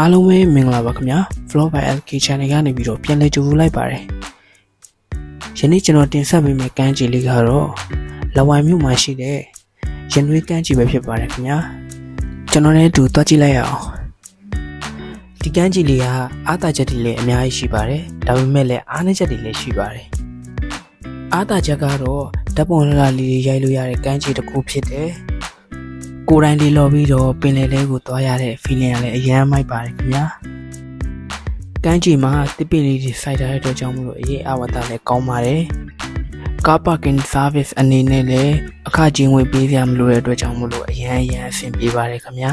အားလုံးပဲမင်္ဂလာပါခင်ဗျာ Flow by LK Channel ကနေပြီးတော့ပြန်လည်ကြိုဆိုလိုက်ပါတယ်ယနေ့ကျွန်တော်တင်ဆက်ပေးမယ့်ကမ်းခြေလေးကတော့လဝိုင်မြို့မှာရှိတဲ့ရန်နွေးကမ်းခြေပဲဖြစ်ပါတယ်ခင်ဗျာကျွန်တော်လည်းအတူသွားကြည့်လိုက်ရအောင်ဒီကမ်းခြေလေးကအားသာချက်တွေလည်းအများကြီးရှိပါတယ်ဒါပေမဲ့လည်းအားနည်းချက်တွေလည်းရှိပါတယ်အားသာချက်ကတော့ဓာတ်ပုံလှလှလေးတွေရိုက်လို့ရတဲ့ကမ်းခြေတစ်ခုဖြစ်တယ် ကိုယ်တိုင်လေးလော်ပြီးတော့ပင်လယ်ထဲကိုသွားရတဲ့ feeling ကလည်းအရန်မိုက်ပါတယ်ခင်ဗျာကမ်းခြေမှာတစ်ပင်လေးတွေစိုက်ထားတဲ့အတွက်ကြောင့်မလို့အရေးအဝတ္တလည်းကောင်းပါတယ်ကားပါကင် service အနေနဲ့လည်းအခကြေးငွေပေးရမလို့တဲ့အတွက်ကြောင့်မလို့အရန်အရန်အဆင်ပြေပါတယ်ခင်ဗျာ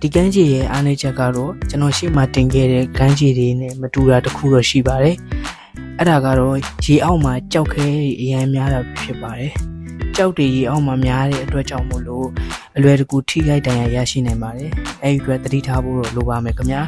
ဒီကမ်းခြေရဲ့အားနည်းချက်ကတော့ကျွန်တော်ရှေ့မှာတင်ခဲ့တဲ့ကမ်းခြေတွေနဲ့မတူတာတစ်ခုတော့ရှိပါတယ်အဲ့ဒါကတော့ရေအောက်မှာကြောက်ခဲအရန်များတာဖြစ်ပါတယ်ကြောက်တွေရေအောက်မှာများတဲ့အတွက်ကြောင့်မို့လို့ အလွယ်တကူထိခိုက်ဒဏ်ရာရရှိနိုင်ပါတယ်အဲ့ဒီအတွက်သတိထားဖို့တော့လိုပါမယ်ခင်ဗျာ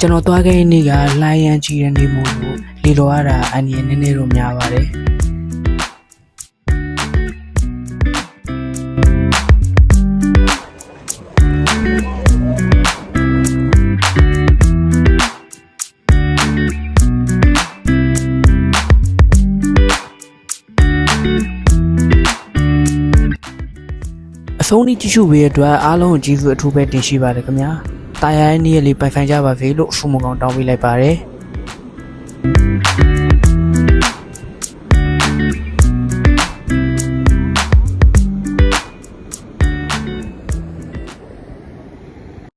ကျွန်တော်သွားခဲ့တဲ့နေ့ကလှိုင်းရမ်းကြီးတဲ့နေ့မို့လို့လေတော်ရတာအန်ရနည်းနည်းတော့များပါတယ်အဆုံးထိကြည့်ရှုပေးတဲ့အတွက်အားလုံးကိုကျေးဇူးအထူးပဲတင်ရှိပါတယ်ခင်ဗျာ။ တာယာရဲ့နေ့ရက်လေးပိုင်ဆိုင်ကြပါစေလို့ဆုမွန်ကောင်းတောင်းပေးလိုက်ပါတယ်။